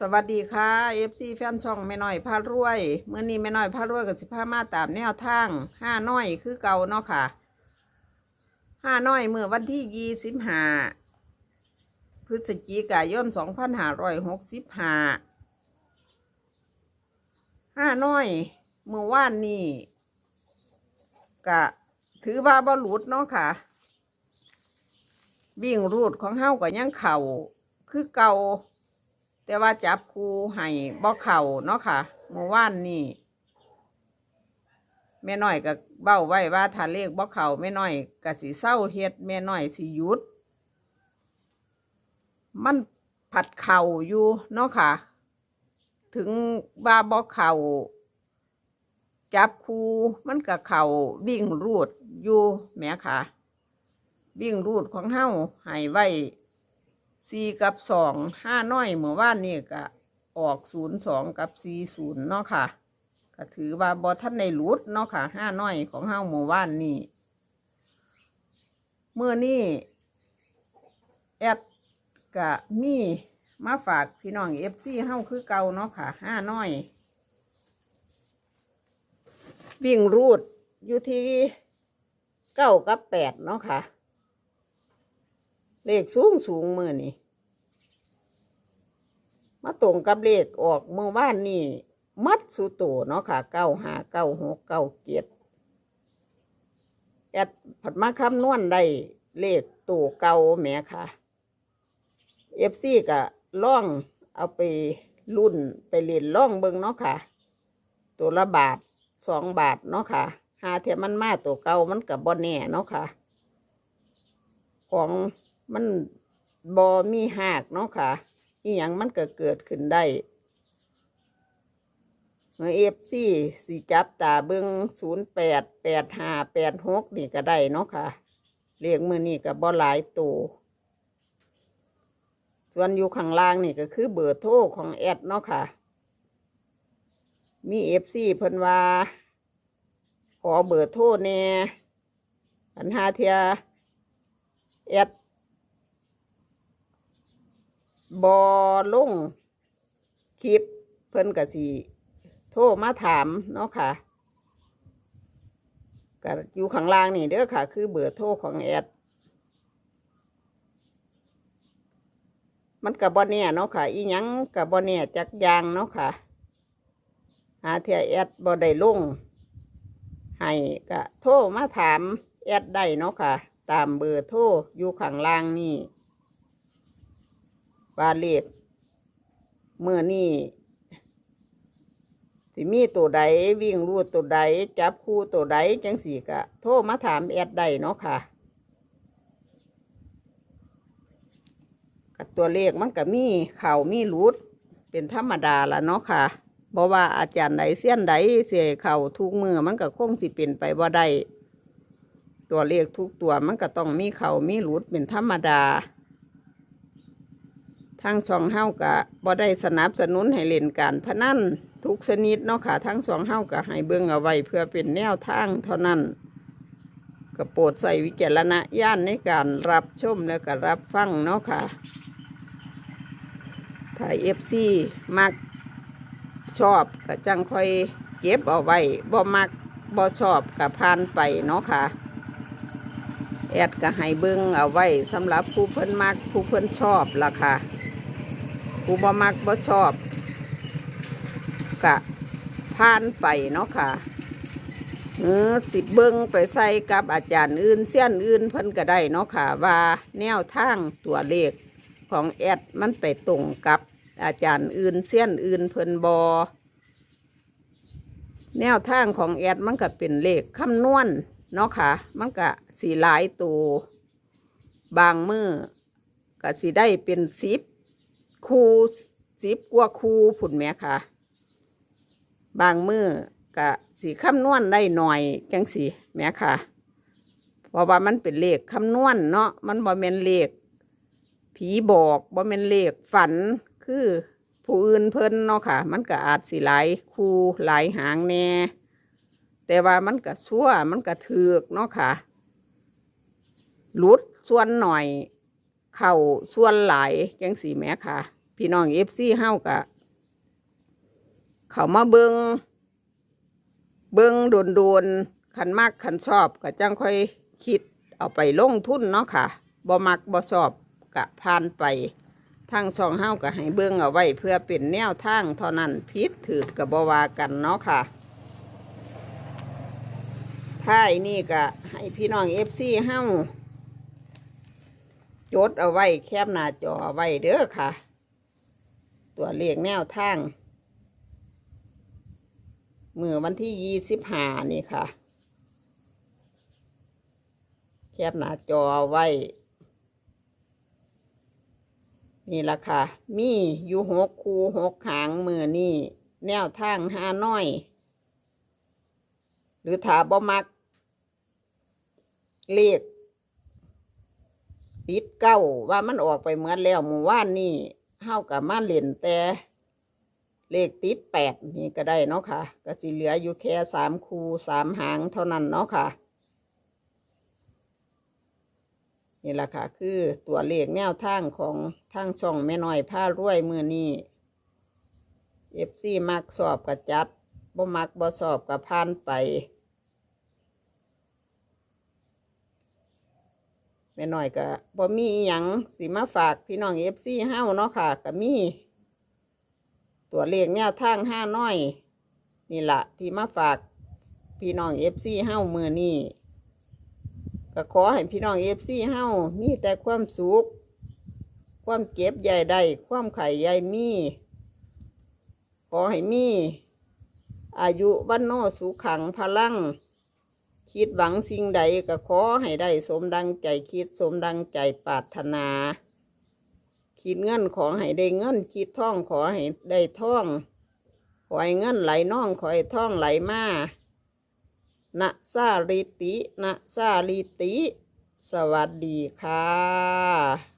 สวัสดีค่ะ FC แฟนช่องแม่น้อยพารวยเมื่อนี้แม่น้อยพารวยกับสิพามาตามแนวทางห้าน้อยคือเก่าเนาะค่ะห้าน้อยเมื่อวันที่ยี่สิบห้าพฤศจิกายนสองพันห้าร้อยหกสิบห้าห้าน้อยเมื่อวานนี้กะถือว่าบอลุดเนาะค่ะวิ่งรูดของเฮาก็ยังเข่าคือเก่า แต่ว่าจับครูให้บ่เข่าเนาะค่ะเมื่อวานนี่แม่น้อยก็เบ้าไว้ว่าถ้าเลขบ่เข่าแม่น้อยก็สิเศร้าเฮ็ดแม่น้อยสิหยุด มันผัดเข่าอยู่เนาะค่ะ ถึงว่าบ่เข่าจับครูมันก็เข่าวิ่งรูดอยู่แม่ค่ะ วิ่งรูดของเฮาให้ไว้ สี่กับสองห้าน้อยเมื่อวานนี่ก็ออกศูนย์สองกับสี่ศูนย์เนาะค่ะก็ถือว่าบอท่านในรุดเนาะค่ะห้าน้อยของเฮาเมื่อวานนี่เมื่อนี่แอดก็มีมาฝากพี่น้องเอฟซีเฮาคือเก่าเนาะค่ะห้าน้อยวิ่งรูดอยู่ที่เก้ากับแปดเนาะค่ะ เลขสูงสูงมือนี่ มาตรงกับเลขออกเมื่อวานนี่มัดสุโตเนาะค่ะเก้าห้าเก้าหกเก้าเกียรแอดผัดมาคำนวณได้เลขตัวเก่าแหมค่ะเอฟซีก็ล่องเอาไปรุ่นไปเรียนล่องเบิงเนาะค่ะ ตัวละบาทสองบาทเนาะค่ะหาเทียมันมาตัวเก่ามันกับบอแน่เนาะค่ะ ของมันบอมีหากเนาะค่ะ อีหยังมันก็เกิดขึ้นได้เมื่อเอฟซีสีจับตาเบิงศูนย์แปดแปดห้าแปดหกนี่ก็ได้เนาะค่ะเรียกมือนี่ก็บ่หลายตัวส่วนอยู่ข้างล่างนี่ก็คือเบอร์โทรของแอดเนาะค่ะ มีเอฟซีเพิ่นว่า ขอเบอร์โทรแน่อันหาเทียแอด บอลงคลิป เพิ่นกะสีโทรมาถามเนาะค่ะก็อยู่ข้างล่างนี่เด้อค่ะ คือเบอร์โทรของแอด มันกับบอเนี่ยเนาะค่ะ อีหยังกับบอเนี่ยจักยางเนาะค่ะหาเทียแอดบอได้ลงให้กะโทรมาถามแอดได้เนาะค่ะ ตามเบอร์โทรอยู่ข้างล่างนี่ ว่าเลขเมื่อนี่สิมีตัวใดวิ่งรูดตัวใดจับคู่ตัวใดจังสี่กะโทรมาถามแอดได้เนาะค่ะกับตัวเลขมันก็มีเข่ามีรูดเป็นธรรมดาละเนาะค่ะเพราะว่าอาจารย์ใดเสี้ยนใดเสียเข่าทุกมือมันก็คงสิเป็นไปบ่ได้ตัวเลขทุกตัวมันก็ต้องมีเข่ามีหลุดเป็นธรรมดา ทั้งช่องเฮ้ากะบ่ได้สนับสนุนให้เล่นการพนันทุกชนิดเนาะค่ะทั้งสองเฮ้ากะให้เบิ่งเอาไว้เพื่อเป็นแนวทางเท่านั้นก็โปรดใส่วิจารณญาณในการรับชมและก็รับฟังเนาะค่ะถ้าเอฟซีมักชอบก็จังค่อยเก็บเอาไว้บ่มักบ่ชอบก็ผ่านไปเนาะค่ะแอดก็ให้เบิ้งเอาไว้สำหรับผู้เพิ่นมักผู้เพิ่นชอบล่ะค่ะ ผู้บ่มักบ่ชอบกะผ่านไปเนาะค่ะเออสิเบิ้งไปใส่กับอาจารย์อื่นเสี้ยนอื่นเพิ่นก็ได้เนาะค่ะว่าแนวทางตัวเลขของแอดมันไปตรงกับอาจารย์อื่นเสี้ยนอื่นเพิ่นบอแนวทางของแอดมันก็เป็นเลขคำนวณเนาะค่ะ มันก็สีหลายตัวบางมือก็สีได้เป็นสิบ คูสิบกว่าคูผุนแม่ค่ะ บางมือก็สีคำนวณได้หน่อยจังสีแม่ค่ะ เพราะว่ามันเป็นเลขคำนวณเนาะมันบ่เป็นเลข ผีบอกบ่เป็นเลขฝันคือผู้อื่นเพิ่นเนาะค่ะ มันก็อาจสิหลายคูหลายหางแน่แต่ว่ามันก็ชั่วมันก็ถือกเนาะค่ะหลุดส่วนหน่อย เข่าส่วนหลายจังสีแม่ค่ะ พี่น้องเอฟซีเฮากะเขามาเบิงเบิงโดนโดนขันมากขันชอบก็จังค่อยคิดเอาไปลงทุนเนาะค่ะบ่มักบ่ชอบกะผ่านไปทางช่องเฮาก็ให้เบิงเอาไว้ เพื่อเป็นแนวทางเท่านั้นพิษถือกับบ่วากันเนาะค่ะท้ายนี่ก็ให้พี่น้อง FC เฮาจดเอาไว้แคบหน้าจอเอาไว้เด้อค่ะ ตัวเลขแนวทางมือวันที่ยี่สิบห้านี่ค่ะ แคบหน้าจอไว้ นี่ละค่ะ มีอยู่หกคูหกหางมือนี่แนวทางห้าน้อย หรือถาบ่มัก เลขติดเก้าว่ามันออกไปเหมือนแล้วหมู่ว่านนี่ เฮากับมาเล่นแต่เลขติดแปดนี่ก็ได้เนาะค่ะ ก็สิเหลืออยู่แค่สามคูสามหางเท่านั้นเนาะค่ะ นี่แหละค่ะ คือตัวเลขแนวทางของทางช่องแม่น้อยผ้ารวยมือนี้เอฟซีมักสอบกับจัดบ่มักบ่สอบกับพานไป แม่น้อยก็บ่มีอิหยังสิมาฝากพี่น้องเอฟซีเฮาเนาะค่ะก็มี ตัวเลขแนวทางห้าน้อย นี่ละที่มาฝากพี่น้องเอฟซีเฮ้ามือนี่ก็ขอให้พี่น้องเอฟซีเฮ้ามีแต่ความสุขความเก็บใหญ่ได้ความไข่ใหญ่มีขอให้มีอายุวันโนสุขังพลัง คิดหวังสิ่งใดก็ขอให้ได้สมดังใจคิดสมดังใจปรารถนา คิดเงินขอให้ได้เงิน คิดท่องขอให้ได้ท่อง ขอให้เงินไหลน่องขอให้ท่องไหลมานะซาลิตินะซาลิติ สวัสดีค่ะ